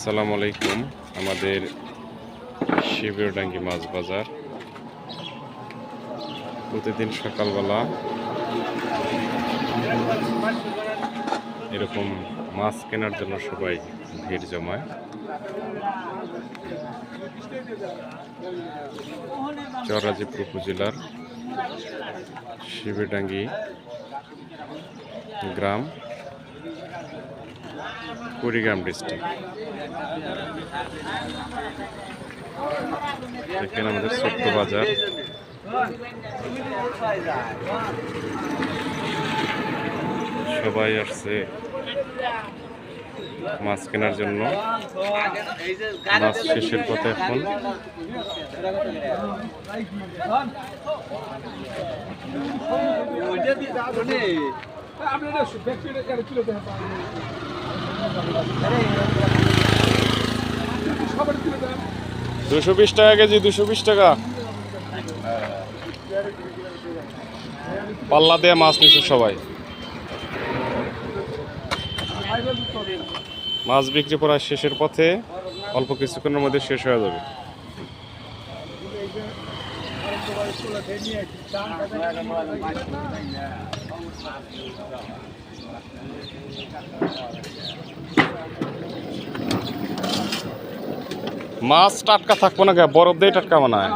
আসসালামু আলাইকুম। আমাদের শিবিরডাঙ্গি মাছ বাজার। প্রতিদিন সকালবেলা এরকম মাছ কেনার জন্য সবাই ভিড় জমায়। চরাজিপুর উপজেলার শিবিরডাঙ্গি গ্রাম। কুড়িগ্রাম ডিস্ট্রিক্ট। এখানে আমাদের ছোট্ট বাজার। সবাই আসছে মাছ কেনার জন্য। মাছ শেষের পথে এখন। দুশো বিশ টাকা কেজি দুশো বিশ টাকা। পাল্লা দিয়ে মাছ নিচ্ছে সবাই। মাছ বিক্রি করার শেষের পথে, অল্প কিছুক্ষণের মধ্যে শেষ হয়ে যাবে। মাছ টাটকা থাকব না বরফ দিয়ে টাটকা বানায়